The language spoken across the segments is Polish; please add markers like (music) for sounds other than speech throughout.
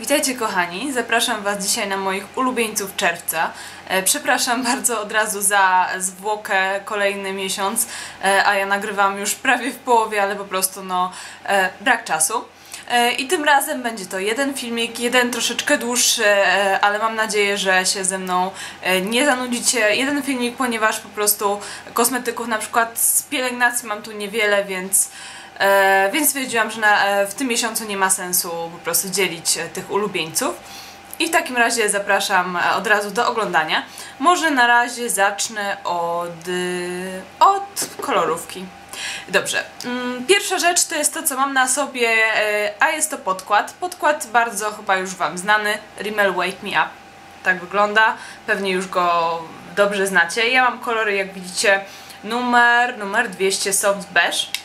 Witajcie kochani, zapraszam Was dzisiaj na moich ulubieńców czerwca. E, Przepraszam (laughs) bardzo od razu za zwłokę kolejny miesiąc, e, a ja nagrywam już prawie w połowie, ale po prostu no e, brak czasu. I tym razem będzie to jeden filmik, jeden troszeczkę dłuższy, ale mam nadzieję, że się ze mną nie zanudzicie. Jeden filmik, ponieważ po prostu kosmetyków na przykład z pielęgnacji mam tu niewiele, więc więc stwierdziłam, że na, e, w tym miesiącu nie ma sensu po prostu dzielić e, tych ulubieńców. I w takim razie zapraszam e, od razu do oglądania. Może na razie zacznę od, od kolorówki. Dobrze. Mm, Pierwsza rzecz to jest to, co mam na sobie, e, a jest to podkład. Podkład bardzo chyba już Wam znany. Rimmel Wake Me Up. Tak wygląda. Pewnie już go dobrze znacie. Ja mam kolory, jak widzicie, numer, numer 200 Soft Beige.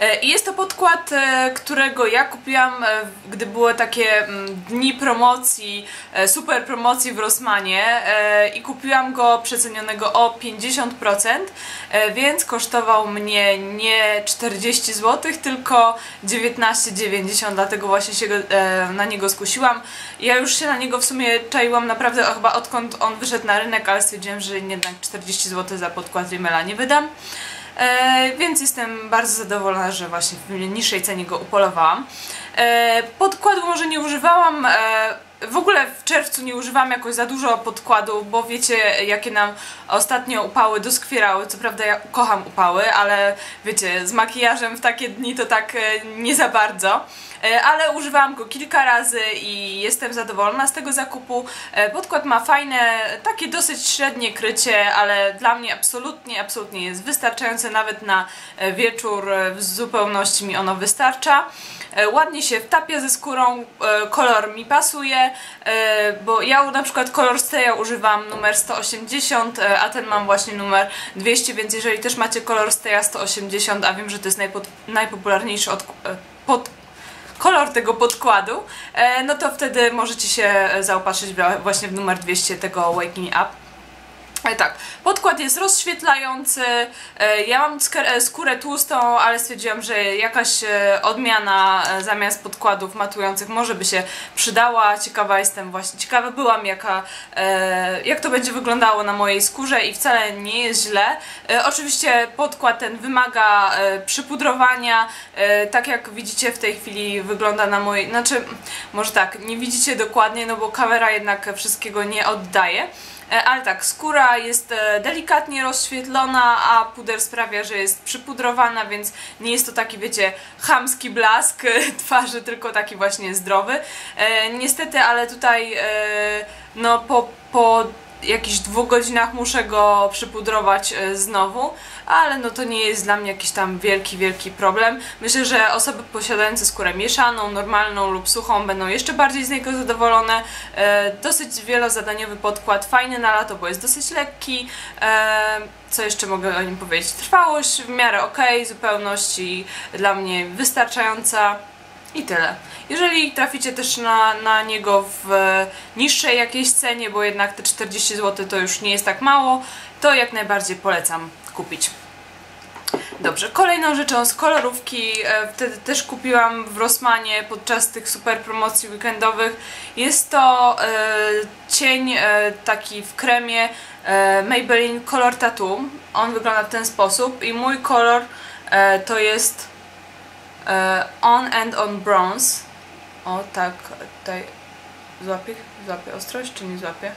E, I jest to podkład, e, którego ja kupiłam, e, gdy były takie mm, dni promocji, super promocji w Rossmanie e, i kupiłam go przecenionego o 50%, e, więc kosztował mnie nie 40 zł, tylko 19,90, dlatego właśnie się na niego skusiłam. Ja już się na niego w sumie czaiłam naprawdę chyba odkąd on wyszedł na rynek, ale stwierdziłam, że jednak 40 zł za podkład Rimmela nie wydam. E, więc jestem bardzo zadowolona, że właśnie w niższej cenie go upolowałam. E, podkładu może nie używałam, e, w ogóle w czerwcu nie używam jakoś za dużo podkładu, bo wiecie jakie nam ostatnio upały doskwierały. Co prawda ja kocham upały, ale wiecie, z makijażem w takie dni to tak nie za bardzo. E, Ale używałam go kilka razy i jestem zadowolona z tego zakupu. E, Podkład ma fajne, takie dosyć średnie krycie, ale dla mnie absolutnie, absolutnie jest wystarczające nawet na e, wieczór. W zupełności mi ono wystarcza. Ładnie się wtapia ze skórą, kolor mi pasuje, bo ja na przykład kolor Steja używam numer 180, e, a ten mam właśnie numer 200, więc jeżeli też macie kolor Steja 180, a wiem, że to jest najpod, najpopularniejszy od, pod, kolor tego podkładu, e, no to wtedy możecie się e, zaopatrzyć właśnie w numer 200 tego Wake Me Up. Tak, podkład jest rozświetlający. E, Ja mam e, skórę tłustą, ale stwierdziłam, że jakaś e, odmiana zamiast podkładów matujących może by się przydała. Ciekawa jestem właśnie, ciekawa byłam jaka, jak to będzie wyglądało na mojej skórze i wcale nie jest źle. Oczywiście podkład ten wymaga przypudrowania, tak jak widzicie w tej chwili wygląda na mojej, znaczy może tak, nie widzicie dokładnie, no bo kamera jednak wszystkiego nie oddaje. E, Ale tak, skóra jest e, delikatnie rozświetlona, a puder sprawia, że jest przypudrowana, więc nie jest to taki, wiecie, chamski blask e, (laughs) twarzy, tylko taki właśnie zdrowy. Niestety, ale tutaj no po, po jakichś dwóch godzinach muszę go przypudrować znowu, ale no to nie jest dla mnie jakiś tam wielki, wielki problem. Myślę, że osoby posiadające skórę mieszaną, normalną lub suchą będą jeszcze bardziej z niego zadowolone. E, dosyć wielozadaniowy podkład, fajny na lato, bo jest dosyć lekki. E, co jeszcze mogę o nim powiedzieć? Trwałość w miarę ok, zupełności dla mnie wystarczająca. I tyle. Jeżeli traficie też na, na niego w niższej jakiejś cenie, bo jednak te 40 zł to już nie jest tak mało, to jak najbardziej polecam kupić. Dobrze, kolejną rzeczą z kolorówki, e, wtedy też kupiłam w Rossmanie podczas tych super promocji weekendowych. Jest to e, cień e, taki w kremie Maybelline Color Tattoo. On wygląda w ten sposób i mój kolor to jest On and On Bronze. O tak, tutaj złapie, złapie ostrość czy nie złapie?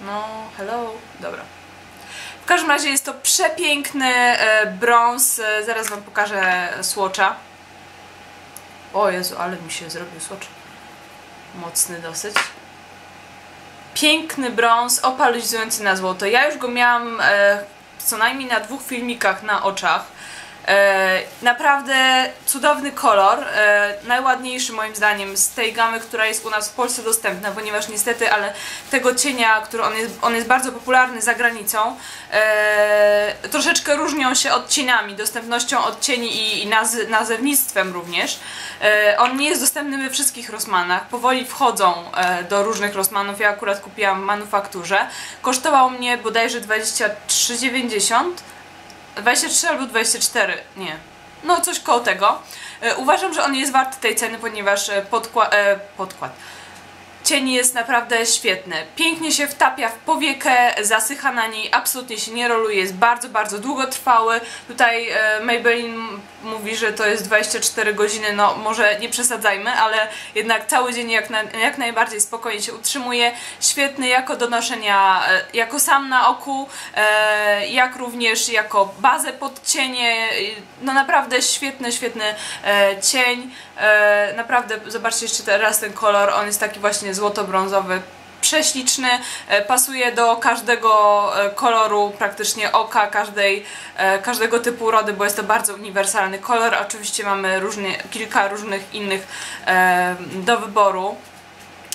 No, hello, dobra. Każdym razie jest to przepiękny e, brąz. E, zaraz Wam pokażę słocza. O Jezu, ale mi się zrobił słocz. Mocny dosyć. Piękny brąz, opalizujący na złoto. Ja już go miałam e, co najmniej na dwóch filmikach na oczach. E, naprawdę cudowny kolor, e, najładniejszy moim zdaniem z tej gamy, która jest u nas w Polsce dostępna, ponieważ niestety, ale tego cienia, który on jest, on jest bardzo popularny za granicą, e, troszeczkę różnią się odcieniami, dostępnością odcieni i, i naz, nazewnictwem również. On nie jest dostępny we wszystkich Rossmanach, powoli wchodzą do różnych Rossmanów, ja akurat kupiłam w manufakturze. Kosztował mnie bodajże 23,90 23 albo 24, nie. No coś koło tego. E, uważam, że on jest wart tej ceny, ponieważ e, podkład, e, podkład cień jest naprawdę świetny. Pięknie się wtapia w powiekę, zasycha na niej, absolutnie się nie roluje, jest bardzo, bardzo długotrwały. Tutaj e, Maybelline mówi, że to jest 24 godziny, no może nie przesadzajmy, ale jednak cały dzień jak, na, jak najbardziej spokojnie się utrzymuje. Świetny jako do noszenia, e, jako sam na oku, e, jak również jako bazę pod cienie. No naprawdę świetny, świetny cień. E, naprawdę, zobaczcie jeszcze teraz ten kolor, on jest taki właśnie złoto-brązowy, prześliczny, e, pasuje do każdego e, koloru praktycznie oka, każdej, każdego typu rody, bo jest to bardzo uniwersalny kolor. Oczywiście mamy różnie, kilka różnych innych do wyboru.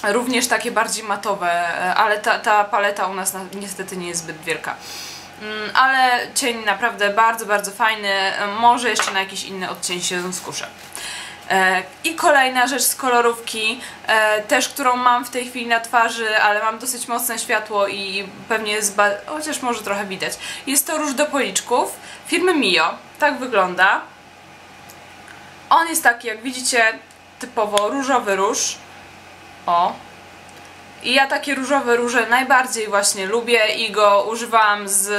Również takie bardziej matowe, ale ta, ta paleta u nas niestety nie jest zbyt wielka. Mm, ale cień naprawdę bardzo, bardzo fajny. Może jeszcze na jakiś inny odcień się skuszę. E, I kolejna rzecz z kolorówki, e, też którą mam w tej chwili na twarzy, ale mam dosyć mocne światło i pewnie jest, chociaż może trochę widać. Jest to róż do policzków firmy Mio, tak wygląda. On jest taki, jak widzicie, typowo różowy róż. O. I ja takie różowe róże najbardziej właśnie lubię i go używałam z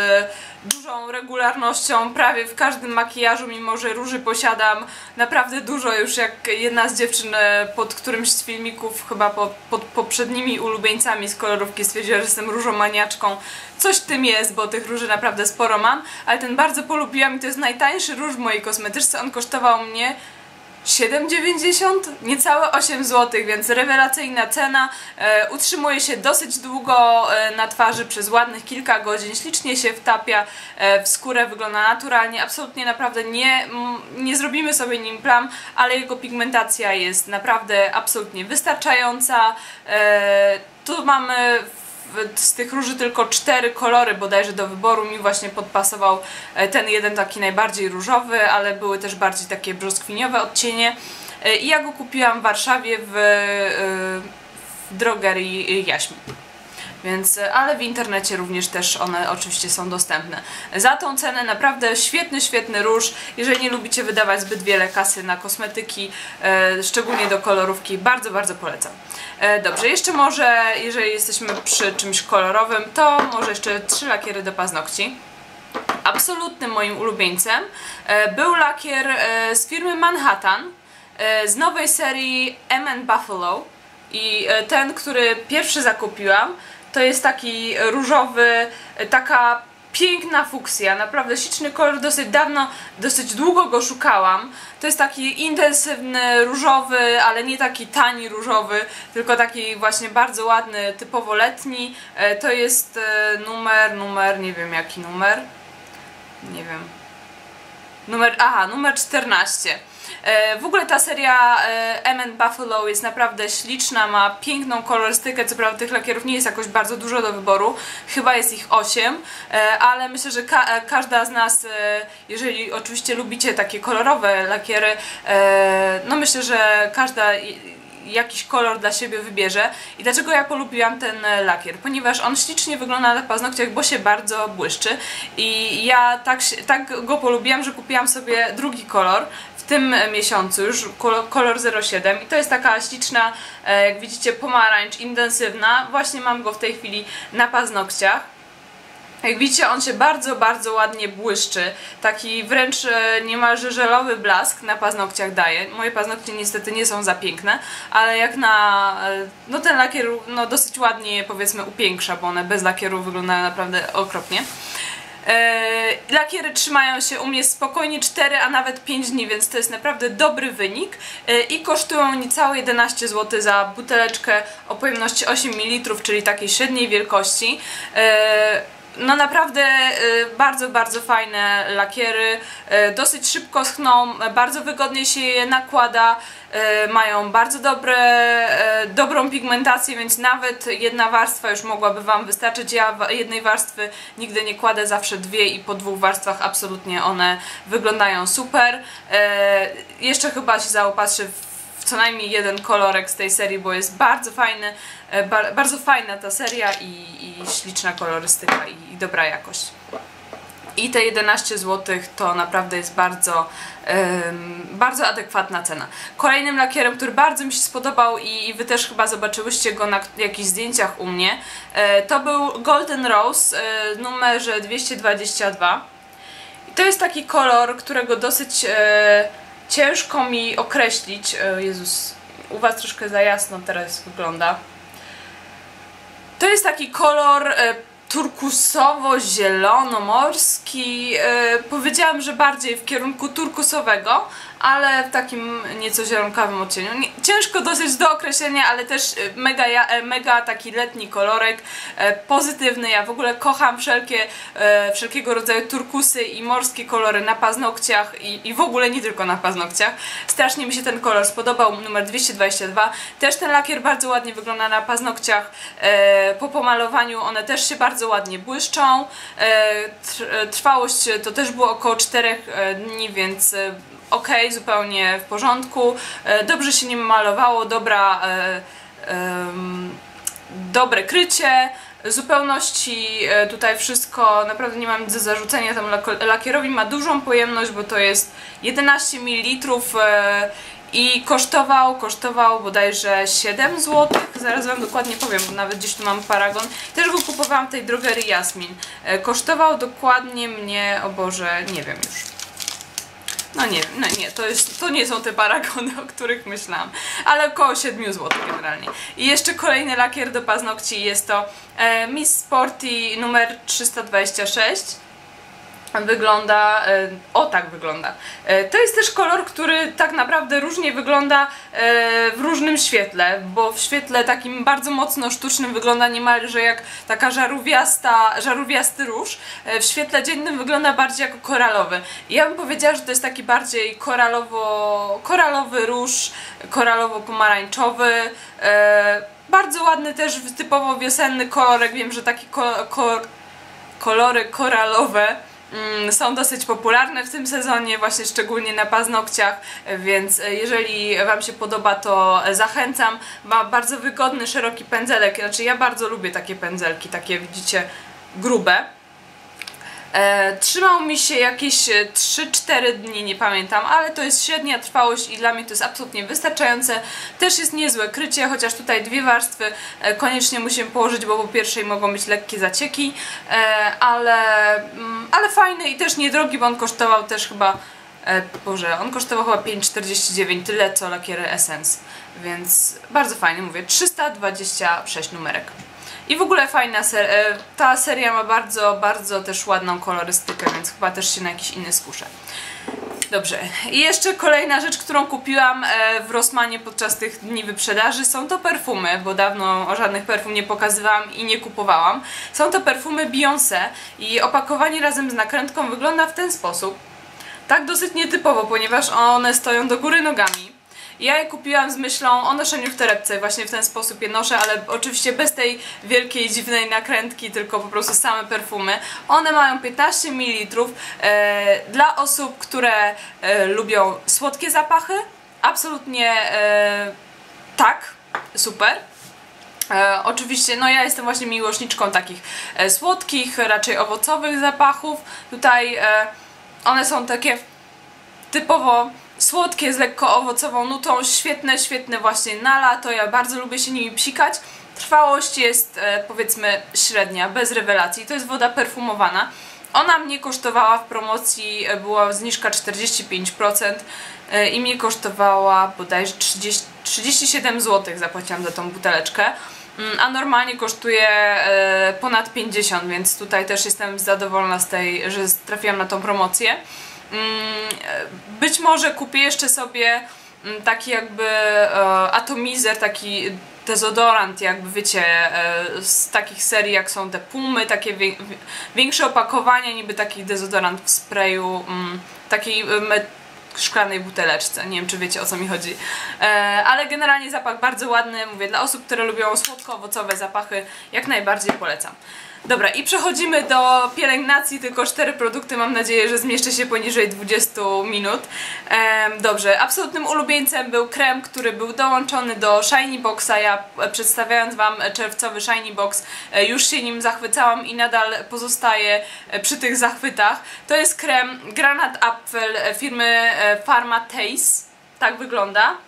dużą regularnością prawie w każdym makijażu, mimo że róży posiadam naprawdę dużo już jak jedna z dziewczyn e, pod którymś z filmików, chyba pod, pod poprzednimi ulubieńcami z kolorówki stwierdziła, że jestem różomaniaczką. Coś tym jest, bo tych róży naprawdę sporo mam, ale ten bardzo polubiłam i to jest najtańszy róż w mojej kosmetyczce. On kosztował mnie 7,90? Niecałe 8 zł, więc rewelacyjna cena. E, utrzymuje się dosyć długo e, na twarzy przez ładnych kilka godzin, ślicznie się wtapia e, w skórę, wygląda naturalnie, absolutnie naprawdę nie, m, nie zrobimy sobie nim plam, ale jego pigmentacja jest naprawdę absolutnie wystarczająca. E, tu mamy z tych róży tylko cztery kolory bodajże do wyboru. Mi właśnie podpasował e, ten jeden taki najbardziej różowy, ale były też bardziej takie brzoskwiniowe odcienie. E, I ja go kupiłam w Warszawie w, e, w drogerii Jaśmi. Więc, ale w internecie również też one oczywiście są dostępne. Za tą cenę naprawdę świetny, świetny róż. Jeżeli nie lubicie wydawać zbyt wiele kasy na kosmetyki, e, szczególnie do kolorówki, bardzo, bardzo polecam. E, dobrze, jeszcze może, jeżeli jesteśmy przy czymś kolorowym, to może jeszcze trzy lakiery do paznokci. Absolutnym moim ulubieńcem e, był lakier e, z firmy Manhattan e, z nowej serii M Buffalo i e, ten, który pierwszy zakupiłam, to jest taki różowy, taka piękna fuksja, naprawdę śliczny kolor, dosyć dawno, dosyć długo go szukałam. To jest taki intensywny, różowy, ale nie taki tani różowy, tylko taki właśnie bardzo ładny, typowo letni. E, to jest e, numer, numer, nie wiem jaki numer, nie wiem. Numer, aha, numer 14. E, w ogóle ta seria e, M Buffalo jest naprawdę śliczna, ma piękną kolorystykę, co prawda tych lakierów nie jest jakoś bardzo dużo do wyboru, chyba jest ich 8, e, ale myślę, że ka każda z nas, jeżeli oczywiście lubicie takie kolorowe lakiery, no myślę, że każda jakiś kolor dla siebie wybierze. I dlaczego ja polubiłam ten lakier? Ponieważ on ślicznie wygląda na paznokciach, bo się bardzo błyszczy. I ja tak, tak go polubiłam, że kupiłam sobie drugi kolor tym miesiącu już kolor 07 i to jest taka śliczna, e, jak widzicie, pomarańcz intensywna. Właśnie mam go w tej chwili na paznokciach. Jak widzicie, on się bardzo, bardzo ładnie błyszczy. Taki wręcz e, niemalże żelowy blask na paznokciach daje. Moje paznokcie niestety nie są za piękne, ale jak na... E, no ten lakier no, dosyć ładnie powiedzmy upiększa, bo one bez lakieru wyglądają naprawdę okropnie. E, lakiery trzymają się u mnie spokojnie 4, a nawet 5 dni, więc to jest naprawdę dobry wynik i kosztują niecałe 11 zł za buteleczkę o pojemności 8 ml, czyli takiej średniej wielkości. No naprawdę bardzo, bardzo fajne lakiery, dosyć szybko schną, bardzo wygodnie się je nakłada, E, mają bardzo dobre, dobrą pigmentację, więc nawet jedna warstwa już mogłaby Wam wystarczyć. Ja jednej warstwy nigdy nie kładę, zawsze dwie i po dwóch warstwach absolutnie one wyglądają super. Jeszcze chyba się zaopatrzę w co najmniej jeden kolorek z tej serii, bo jest bardzo fajny, bardzo fajna ta seria i, i śliczna kolorystyka i, i dobra jakość. I te 11 zł to naprawdę jest bardzo, bardzo adekwatna cena. Kolejnym lakierem, który bardzo mi się spodobał i, i Wy też chyba zobaczyłyście go na jakichś zdjęciach u mnie, yy, to był Golden Rose yy, numerze 222. I to jest taki kolor, którego dosyć ciężko mi określić. Jezus, u Was troszkę za jasno teraz wygląda. To jest taki kolor turkusowo-zielonomorski. Yy, powiedziałam, że bardziej w kierunku turkusowego, ale w takim nieco zielonkawym odcieniu. Ciężko dosyć do określenia, ale też e, mega, e, mega taki letni kolorek, e, pozytywny. Ja w ogóle kocham wszelkie, wszelkiego rodzaju turkusy i morskie kolory na paznokciach i, i w ogóle nie tylko na paznokciach. Strasznie mi się ten kolor spodobał, numer 222. Też ten lakier bardzo ładnie wygląda na paznokciach. Po pomalowaniu one też się bardzo ładnie błyszczą. Trwałość to też było około 4 dni, więc ok, zupełnie w porządku, e, dobrze się nim malowało, dobra, e, dobre krycie, zupełności e, tutaj wszystko, naprawdę nie mam nic do zarzucenia temu lakierowi, ma dużą pojemność, bo to jest 11 ml i kosztował, kosztował bodajże 7 zł, zaraz wam dokładnie powiem, bo nawet gdzieś tu mam paragon, też go kupowałam w tej drogerii Jasmin, kosztował dokładnie mnie, o Boże, nie wiem już, no nie, no nie, to, jest, to nie są te paragony, o których myślałam, ale około 7 zł generalnie. I jeszcze kolejny lakier do paznokci jest to e, Miss Sporty numer 326 wygląda, e, o tak wygląda. E, to jest też kolor, który tak naprawdę różnie wygląda e, w różnym świetle, bo w świetle takim bardzo mocno sztucznym wygląda niemalże jak taka żarówiasta, żarówiasty róż. W świetle dziennym wygląda bardziej jako koralowy. Ja bym powiedziała, że to jest taki bardziej koralowo, koralowy róż, koralowo-pomarańczowy. Bardzo ładny też typowo wiosenny kolorek. Wiem, że takie ko ko kolory koralowe są dosyć popularne w tym sezonie, właśnie szczególnie na paznokciach, więc jeżeli Wam się podoba, to zachęcam. Ma bardzo wygodny, szeroki pędzelek, znaczy ja bardzo lubię takie pędzelki, takie widzicie grube. E, trzymał mi się jakieś 3-4 dni, nie pamiętam, ale to jest średnia trwałość i dla mnie to jest absolutnie wystarczające. Też jest niezłe krycie, chociaż tutaj dwie warstwy e, koniecznie musimy położyć, bo po pierwszej mogą być lekkie zacieki, e, ale, mm, ale fajny i też niedrogi, bo on kosztował też chyba e, Boże, on kosztował chyba 5,49, tyle co lakiery Essence, więc bardzo fajnie, mówię, 326 numerek. I w ogóle fajna seria. Ta seria ma bardzo, bardzo też ładną kolorystykę, więc chyba też się na jakiś inny skuszę. Dobrze. I jeszcze kolejna rzecz, którą kupiłam e, w Rossmanie podczas tych dni wyprzedaży są to perfumy, bo dawno o żadnych perfum nie pokazywałam i nie kupowałam. Są to perfumy Beyoncé i opakowanie razem z nakrętką wygląda w ten sposób. Tak dosyć nietypowo, ponieważ one stoją do góry nogami. Ja je kupiłam z myślą o noszeniu w torebce, właśnie w ten sposób je noszę, ale oczywiście bez tej wielkiej, dziwnej nakrętki, tylko po prostu same perfumy. One mają 15 ml e, dla osób, które e, lubią słodkie zapachy. Absolutnie e, tak, super. E, oczywiście, no ja jestem właśnie miłośniczką takich e, słodkich, raczej owocowych zapachów. Tutaj e, one są takie typowo słodkie z lekko owocową nutą, świetne, świetne właśnie na lato, ja bardzo lubię się nimi psikać. Trwałość jest e, powiedzmy średnia, bez rewelacji, to jest woda perfumowana. Ona mnie kosztowała w promocji, e, była zniżka 45% e, i mnie kosztowała bodajże 30, 37 zł zapłaciłam za tą buteleczkę mm, a normalnie kosztuje ponad 50, więc tutaj też jestem zadowolona z tej, że trafiłam na tą promocję. Mm, być może kupię jeszcze sobie mm, taki jakby e, atomizer, taki dezodorant, jakby wiecie, e, z takich serii jak są te pumy, takie większe opakowania, niby taki dezodorant w sprayu, mm, takiej szklanej buteleczce. Nie wiem, czy wiecie o co mi chodzi. E, ale generalnie zapach bardzo ładny, mówię, dla osób, które lubią słodko-owocowe zapachy, jak najbardziej polecam. Dobra, i przechodzimy do pielęgnacji, tylko cztery produkty, mam nadzieję, że zmieszczę się poniżej 20 minut. Ehm, dobrze, absolutnym ulubieńcem był krem, który był dołączony do Shiny Boxa. Ja e, przedstawiając Wam czerwcowy Shiny Box e, już się nim zachwycałam i nadal pozostaję e, przy tych zachwytach. To jest krem Granat Apfel firmy Pharma Taste. Tak wygląda.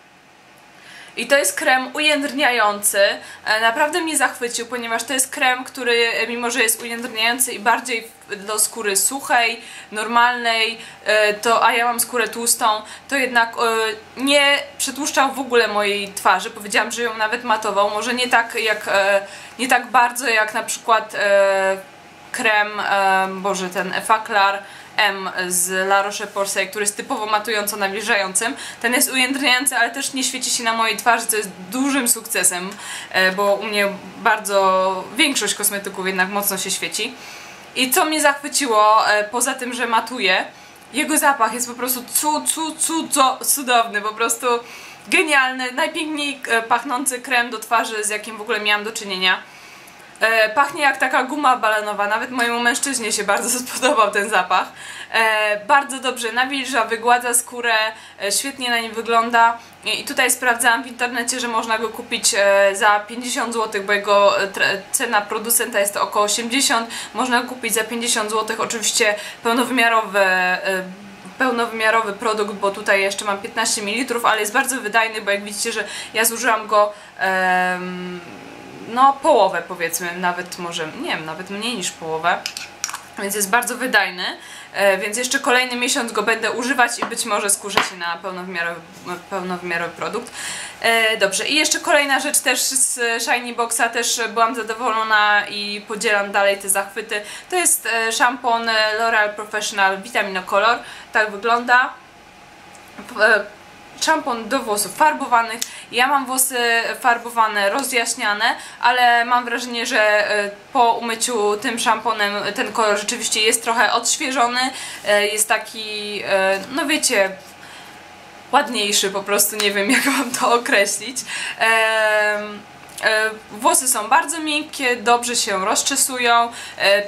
I to jest krem ujędrniający. E, naprawdę mnie zachwycił, ponieważ to jest krem, który e, mimo, że jest ujędrniający i bardziej do skóry suchej, normalnej, e, to, a ja mam skórę tłustą, to jednak nie przetłuszczał w ogóle mojej twarzy. Powiedziałam, że ją nawet matował. Może nie tak jak, nie tak bardzo jak na przykład krem, boże ten Effaclar M z La Roche-Posay, który jest typowo matująco nawilżającym. Ten jest ujędrniający, ale też nie świeci się na mojej twarzy, co jest dużym sukcesem, e, bo u mnie bardzo większość kosmetyków jednak mocno się świeci. I co mnie zachwyciło, e, poza tym, że matuje, jego zapach jest po prostu cu, cu, cu, cu, cudowny, po prostu genialny, najpiękniej e, pachnący krem do twarzy, z jakim w ogóle miałam do czynienia. E, pachnie jak taka guma balenowa, nawet mojemu mężczyźnie się bardzo (laughs) spodobał ten zapach. E, bardzo dobrze nawilża, wygładza skórę, e, świetnie na nim wygląda. I, tutaj sprawdzałam w internecie, że można go kupić e, za 50 zł, bo jego e, cena producenta jest około 80. Można go kupić za 50 zł, oczywiście pełnowymiarowy e, pełnowymiarowy produkt, bo tutaj jeszcze mam 15 ml, ale jest bardzo wydajny, bo jak widzicie, że ja zużyłam go no połowę powiedzmy, nawet może, nie wiem, nawet mniej niż połowę. Więc jest bardzo wydajny, e, więc jeszcze kolejny miesiąc go będę używać i być może skuszę się na pełnowymiarowy, pełnowymiarowy produkt. E, dobrze, i jeszcze kolejna rzecz też z Shiny Boxa, też byłam zadowolona i podzielam dalej te zachwyty. To jest e, szampon L'Oreal Professional Vitaminocolor, tak wygląda szampon do włosów farbowanych. Ja mam włosy farbowane, rozjaśniane, ale mam wrażenie, że e, po umyciu tym szamponem ten kolor rzeczywiście jest trochę odświeżony. E, jest taki, e, no wiecie, ładniejszy po prostu, nie wiem (laughs) jak wam to określić. Włosy są bardzo miękkie, dobrze się rozczesują,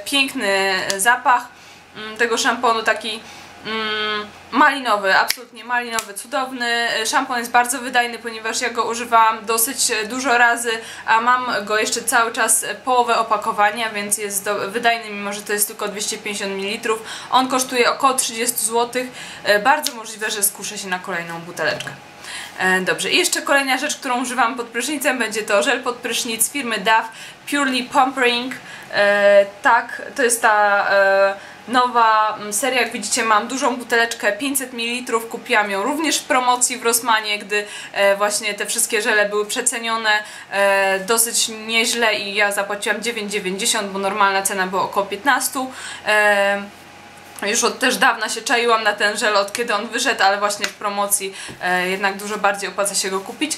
piękny zapach mm, tego szamponu, taki Mm, malinowy, absolutnie malinowy, cudowny. Szampon jest bardzo wydajny, ponieważ ja go używałam dosyć dużo razy, a mam go jeszcze cały czas połowę opakowania, więc jest do, wydajny, mimo że to jest tylko 250 ml. On kosztuje około 30 zł. E, bardzo możliwe, że skuszę się na kolejną buteleczkę. E, dobrze, i jeszcze kolejna rzecz, którą używam pod prysznicem, będzie to żel pod prysznic firmy DAF Purely Pampering. E, tak, to jest ta nowa mm, seria, jak widzicie mam dużą buteleczkę 500 ml, kupiłam ją również w promocji w Rossmanie, gdy e, właśnie te wszystkie żele były przecenione e, dosyć nieźle i ja zapłaciłam 9,90, bo normalna cena była około 15 e, już od też dawna się czaiłam na ten żel, od kiedy on wyszedł, ale właśnie w promocji jednak dużo bardziej opłaca się go kupić.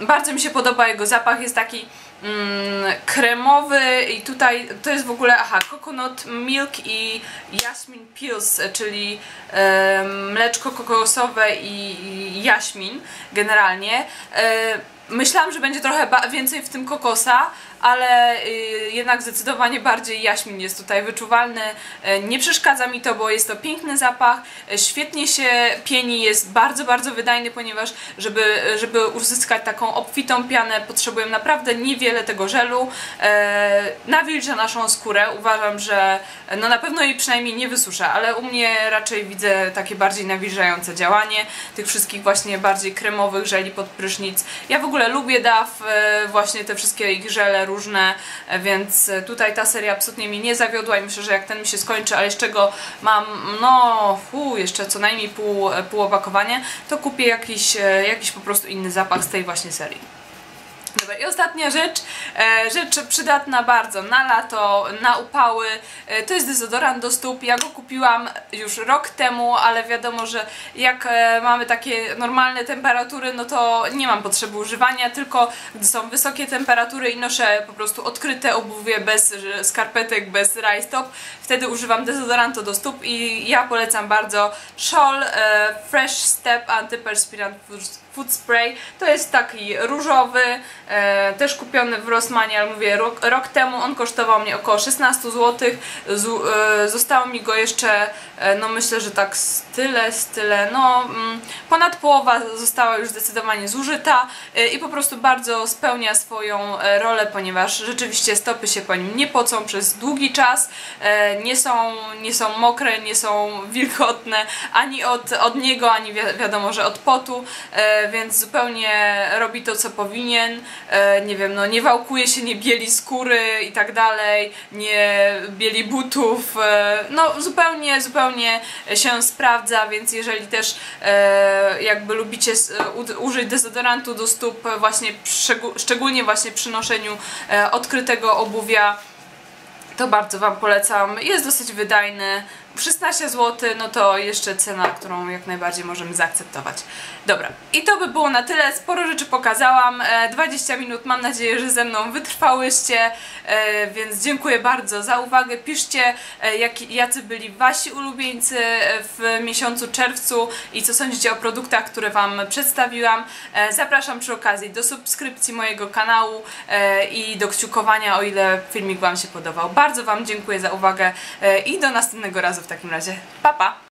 Bardzo mi się podoba jego zapach, jest taki mm, kremowy i tutaj to jest w ogóle, aha, coconut milk i jasmin pills, czyli e, mleczko kokosowe i, i jaśmin generalnie. E, myślałam, że będzie trochę więcej w tym kokosa, ale y, jednak zdecydowanie bardziej jaśmin jest tutaj wyczuwalny. E, nie przeszkadza mi to, bo jest to piękny zapach, e, świetnie się pieni, jest bardzo, bardzo wydajny, ponieważ żeby, żeby uzyskać taką obfitą pianę potrzebuję naprawdę niewiele tego żelu. E, nawilża naszą skórę, uważam, że no na pewno jej przynajmniej nie wysusza, ale u mnie raczej widzę takie bardziej nawilżające działanie tych wszystkich właśnie bardziej kremowych żeli pod prysznic. Ja w ogóle lubię DAF, właśnie te wszystkie ich żele różne, więc tutaj ta seria absolutnie mi nie zawiodła i myślę, że jak ten mi się skończy, ale jeszcze go mam, no, fu, jeszcze co najmniej pół, pół opakowania, to kupię jakiś, jakiś po prostu inny zapach z tej właśnie serii. Dobra, i ostatnia rzecz, e, rzecz przydatna bardzo na lato, na upały, e, to jest dezodorant do stóp, ja go kupiłam już rok temu, ale wiadomo, że jak e, mamy takie normalne temperatury, no to nie mam potrzeby używania, tylko gdy są wysokie temperatury i noszę po prostu odkryte obuwie bez skarpetek, bez rajstop, wtedy używam dezodorantu do stóp i ja polecam bardzo. Scholl Fresh Step Antiperspirant Food Spray, to jest taki różowy, e, też kupiony w Rossmanie, ale mówię rok, rok temu, on kosztował mnie około 16 zł, Z, e, zostało mi go jeszcze, e, no myślę, że tak tyle, tyle, no mm, ponad połowa została już zdecydowanie zużyta e, i po prostu bardzo spełnia swoją e, rolę, ponieważ rzeczywiście stopy się po nim nie pocą przez długi czas, e, nie są, nie są mokre, nie są (laughs) wilgotne ani od, od niego, ani wi wiadomo, że od potu, więc zupełnie robi to, co powinien, e, nie wiem, no nie wałkuje się, nie bieli skóry i tak dalej, nie bieli butów, e, no zupełnie, zupełnie się sprawdza, więc jeżeli też e, jakby lubicie użyć dezodorantu do stóp właśnie szczegó- szczególnie właśnie przy noszeniu odkrytego obuwia, to bardzo Wam polecam. Jest dosyć wydajny. 16 zł, no to jeszcze cena, którą jak najbardziej możemy zaakceptować. Dobra, i to by było na tyle. Sporo rzeczy pokazałam. E, 20 minut, mam nadzieję, że ze mną wytrwałyście, e, więc dziękuję bardzo za uwagę. Piszcie, e, jak, jacy byli Wasi ulubieńcy e, w miesiącu czerwcu i co sądzicie o produktach, które Wam przedstawiłam. E, Zapraszam przy okazji do subskrypcji mojego kanału e, i do kciukowania, o ile filmik Wam się podobał. Bardzo Wam dziękuję za uwagę e, i do następnego razu w takim razie. Pa, pa!